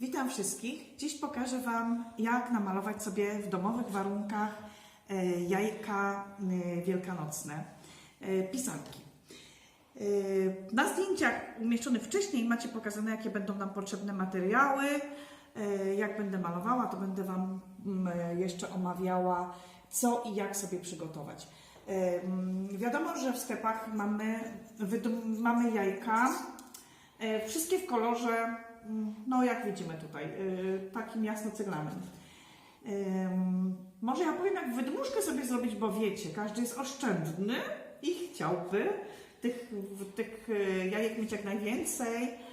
Witam wszystkich. Dziś pokażę Wam, jak namalować sobie w domowych warunkach e, jajka e, wielkanocne, e, pisanki. E, Na zdjęciach umieszczonych wcześniej macie pokazane, jakie będą nam potrzebne materiały. Jak będę malowała, to będę Wam mm, jeszcze omawiała, co i jak sobie przygotować. Mm, Wiadomo, że w sklepach mamy, mamy jajka, Wszystkie w kolorze, no jak widzimy tutaj, e, takim jasno-ceglanym. Ym, Może ja powiem, jak wydmuszkę sobie zrobić, bo wiecie, każdy jest oszczędny i chciałby tych, tych e, jajek mieć jak najwięcej.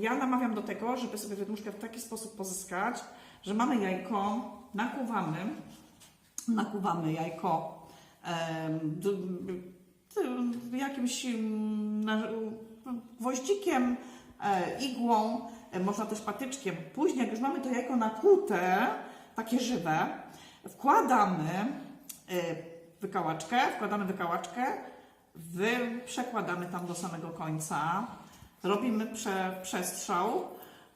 Ja namawiam do tego, żeby sobie wydmuszkę w taki sposób pozyskać, że mamy jajko, nakłuwamy, nakłuwamy jajko jakimś mm, gwoździkiem, igłą, e, można też patyczkiem. Później, jak już mamy to jajko nakłute, takie żywe, wkładamy e, wykałaczkę, wkładamy wykałaczkę, wy, przekładamy tam do samego końca, robimy prze, przestrzał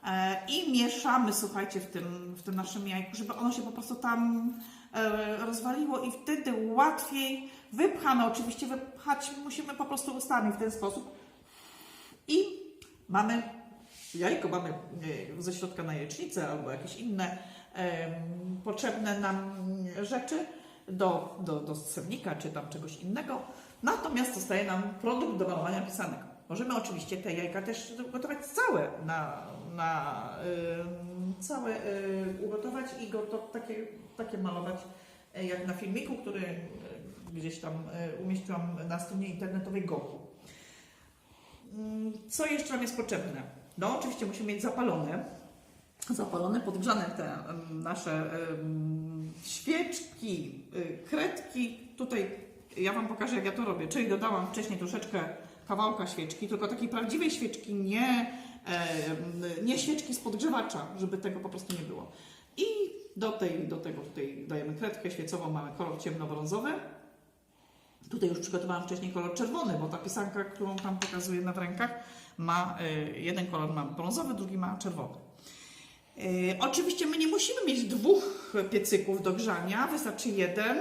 e, i mieszamy, słuchajcie, w tym, w tym naszym jajku, żeby ono się po prostu tam e, rozwaliło i wtedy łatwiej wypchamy. Oczywiście wypchać musimy po prostu ustami w ten sposób. I mamy jajko, mamy e, ze środka na jajecznicę albo jakieś inne potrzebne nam rzeczy do, do, do sernika czy tam czegoś innego. Natomiast zostaje nam produkt do malowania pisanek. Możemy oczywiście te jajka też gotować całe, na, na całe em, ugotować i go to takie, takie malować e, jak na filmiku, który e, gdzieś tam e, umieściłam na stronie internetowej Goku. Mm, Co jeszcze nam jest potrzebne? No, oczywiście musimy mieć zapalone, zapalone, podgrzane te nasze świeczki, y, kredki. Tutaj ja Wam pokażę, jak ja to robię. Czyli dodałam wcześniej troszeczkę kawałka świeczki, tylko takiej prawdziwej świeczki, nie, nie świeczki z podgrzewacza, żeby tego po prostu nie było. I do, tej, do tego tutaj dajemy kredkę świecową, mamy kolor ciemnobrązowy. Tutaj już przygotowałam wcześniej kolor czerwony, bo ta pisanka, którą tam pokazuję na rękach, ma y, jeden kolor ma brązowy, drugi ma czerwony. Y, Oczywiście my nie musimy mieć dwóch piecyków do grzania, wystarczy jeden.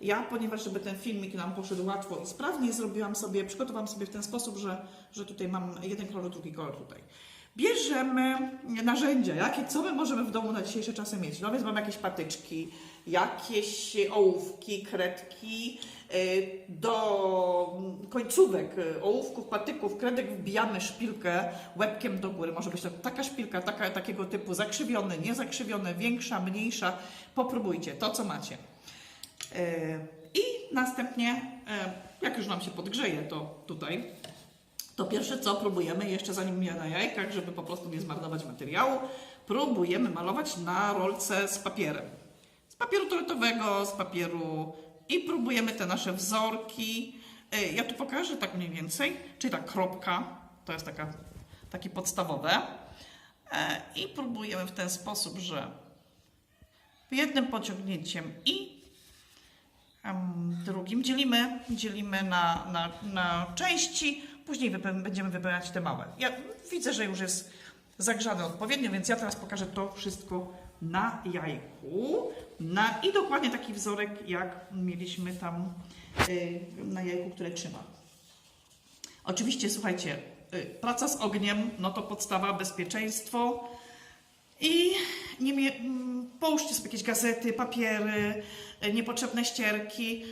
Ja, ponieważ żeby ten filmik nam poszedł łatwo i sprawnie, zrobiłam sobie, przygotowałam sobie w ten sposób, że, że tutaj mam jeden kolor, drugi kolor tutaj. Bierzemy narzędzia, jakie, co my możemy w domu na dzisiejsze czasy mieć. No więc mamy jakieś patyczki, jakieś ołówki, kredki, y, do końcówek y, ołówków, patyków, kredek wbijamy szpilkę łebkiem do góry. Może być to taka szpilka, taka, takiego typu zakrzywione, niezakrzywione, większa, mniejsza. Popróbujcie to, co macie. Y, I następnie, jak już nam się podgrzeje, to tutaj to pierwsze co próbujemy, jeszcze zanim ja na jajkach, żeby po prostu nie zmarnować materiału, próbujemy malować na rolce z papierem. Z papieru toaletowego, z papieru i próbujemy te nasze wzorki. Y, Ja tu pokażę tak mniej więcej, czyli ta kropka, to jest taka, takie podstawowe. E, I próbujemy w ten sposób, że jednym pociągnięciem i drugim dzielimy, dzielimy na, na, na części, później będziemy wypełniać te małe. Ja widzę, że już jest zagrzane odpowiednio, więc ja teraz pokażę to wszystko na jajku. Na, I dokładnie taki wzorek, jak mieliśmy tam y, na jajku, które trzyma. Oczywiście, słuchajcie, y, praca z ogniem, no to podstawa, bezpieczeństwo. I nie mie- połóżcie sobie jakieś gazety, papiery, e, niepotrzebne ścierki,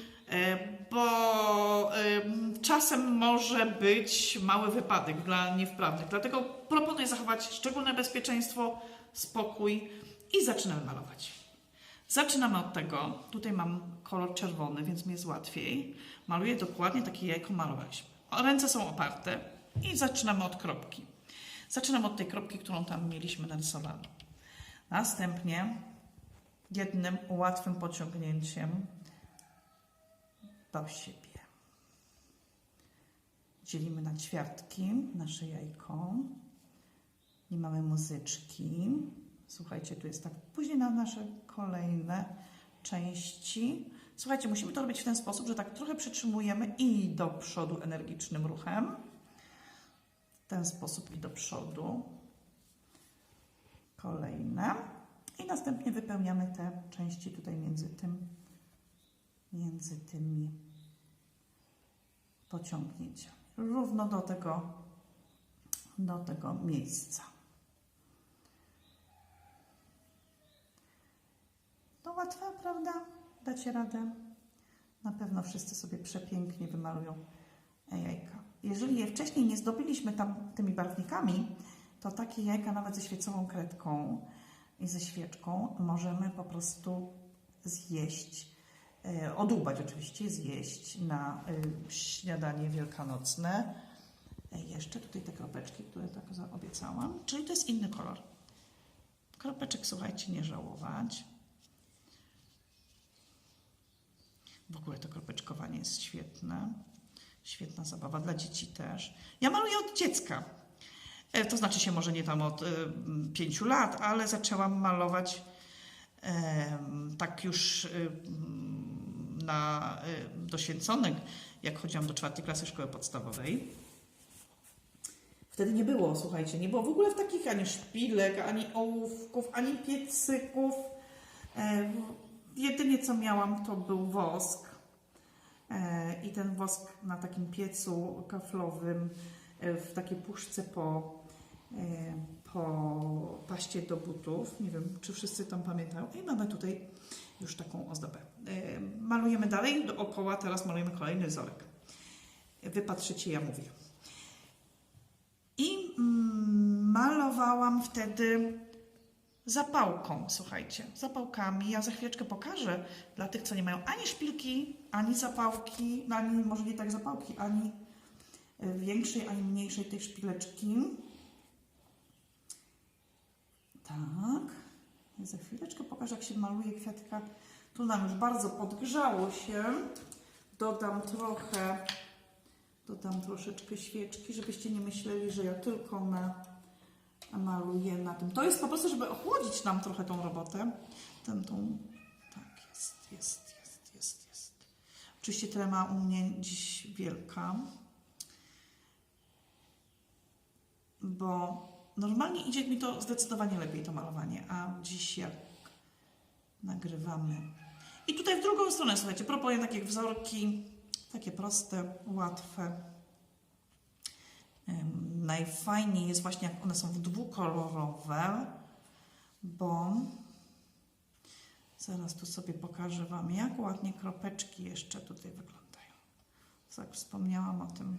bo e, czasem może być mały wypadek dla niewprawnych. Dlatego proponuję zachować szczególne bezpieczeństwo, spokój i zaczynamy malować. Zaczynamy od tego. Tutaj mam kolor czerwony, więc mi jest łatwiej. Maluję dokładnie takie jajko malowaliśmy. Ręce są oparte i zaczynamy od kropki. Zaczynam od tej kropki, którą tam mieliśmy narysowaną. Następnie jednym łatwym pociągnięciem do siebie. Dzielimy na ćwiartki nasze jajko. Nie mamy muzyczki. Słuchajcie, tu jest tak. Później na nasze kolejne części. Słuchajcie, musimy to robić w ten sposób, że tak trochę przytrzymujemy i do przodu energicznym ruchem. W ten sposób i do przodu. następnie wypełniamy te części tutaj między tym, między tymi pociągnięciami. Równo do tego, do tego miejsca. To łatwe, prawda? Dacie radę? Na pewno wszyscy sobie przepięknie wymalują jajka. Jeżeli je wcześniej nie zdobyliśmy tam tymi barwnikami, to takie jajka nawet ze świecową kredką i ze świeczką możemy po prostu zjeść, odłubać oczywiście, zjeść na e, śniadanie wielkanocne. E, Jeszcze tutaj te kropeczki, które tak obiecałam, czyli to jest inny kolor. Kropeczek, słuchajcie, nie żałować. W ogóle to kropeczkowanie jest świetne. Świetna zabawa dla dzieci też. Ja maluję od dziecka. E, To znaczy się może nie tam od y, pięciu lat, ale zaczęłam malować em, tak już y, na y, doświęconych, jak chodziłam do czwartej klasy szkoły podstawowej. Wtedy nie było, słuchajcie, nie było w ogóle w takich ani szpilek, ani ołówków, ani piecyków. E, Jedynie co miałam to był wosk. E, I ten wosk na takim piecu kaflowym e, w takiej puszce po, po paście do butów. Nie wiem, czy wszyscy tam pamiętają. I mamy tutaj już taką ozdobę. E, Malujemy dalej, dookoła teraz malujemy kolejny wzorek. Wypatrzycie, ja mówię. I mm, malowałam wtedy zapałką, słuchajcie, zapałkami. Ja za chwileczkę pokażę dla tych, co nie mają ani szpilki, ani zapałki, no ani może nie tak zapałki, ani e, większej, ani mniejszej tej szpileczki. Tak. Za chwileczkę pokażę, jak się maluje kwiatka. Tu nam już bardzo podgrzało się. Dodam trochę, dodam troszeczkę świeczki, żebyście nie myśleli, że ja tylko na maluję na tym. To jest po prostu, żeby ochłodzić nam trochę tą robotę. Ten, tą, tak, jest, jest, jest, jest, jest. Oczywiście trema u mnie dziś wielka, bo normalnie idzie mi to zdecydowanie lepiej, to malowanie, a dziś jak nagrywamy. I tutaj w drugą stronę, słuchajcie, proponuję takie wzorki, takie proste, łatwe. Najfajniej jest właśnie, jak one są dwukolorowe, bo zaraz tu sobie pokażę Wam, jak ładnie kropeczki jeszcze tutaj wyglądają. Tak wspomniałam o tym.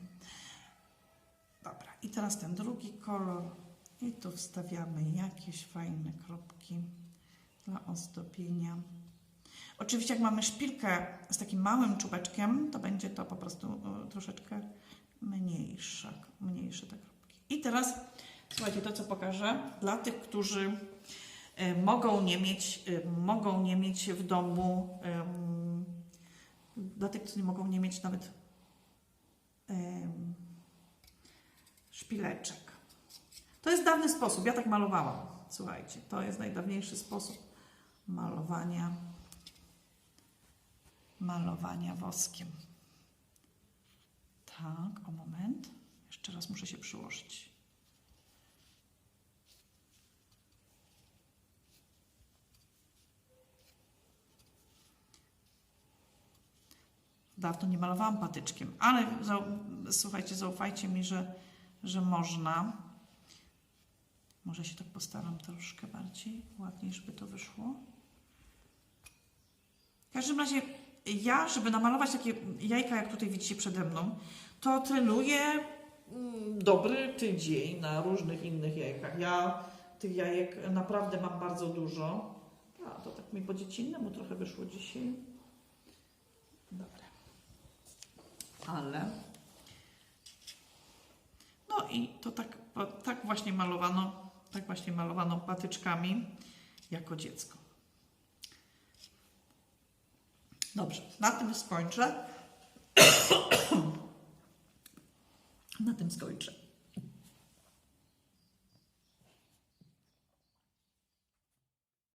Dobra, i teraz ten drugi kolor. I tu wstawiamy jakieś fajne kropki dla ozdobienia. Oczywiście, jak mamy szpilkę z takim małym czubeczkiem, to będzie to po prostu troszeczkę mniejsza, mniejsze te kropki. I teraz, słuchajcie, to co pokażę, dla tych, którzy e, mogą nie mieć, e, mogą nie mieć w domu, dla tych, którzy nie mogą nie mieć nawet szpileczek. To jest dawny sposób, ja tak malowałam, słuchajcie, to jest najdawniejszy sposób malowania, malowania woskiem. Tak, o moment. Jeszcze raz muszę się przyłożyć. Dawno nie malowałam patyczkiem, ale słuchajcie, zaufajcie mi, że, że można. Może się tak postaram troszkę bardziej, ładniej, żeby to wyszło. W każdym razie ja, żeby namalować takie jajka, jak tutaj widzicie przede mną, to trenuję mm, dobry tydzień na różnych innych jajkach. Ja tych jajek naprawdę mam bardzo dużo. A, to tak mi po dziecinnemu trochę wyszło dzisiaj. Dobra. Ale... No i to tak, tak właśnie malowano, tak właśnie malowano patyczkami jako dziecko. Dobrze, na tym skończę. na tym skończę.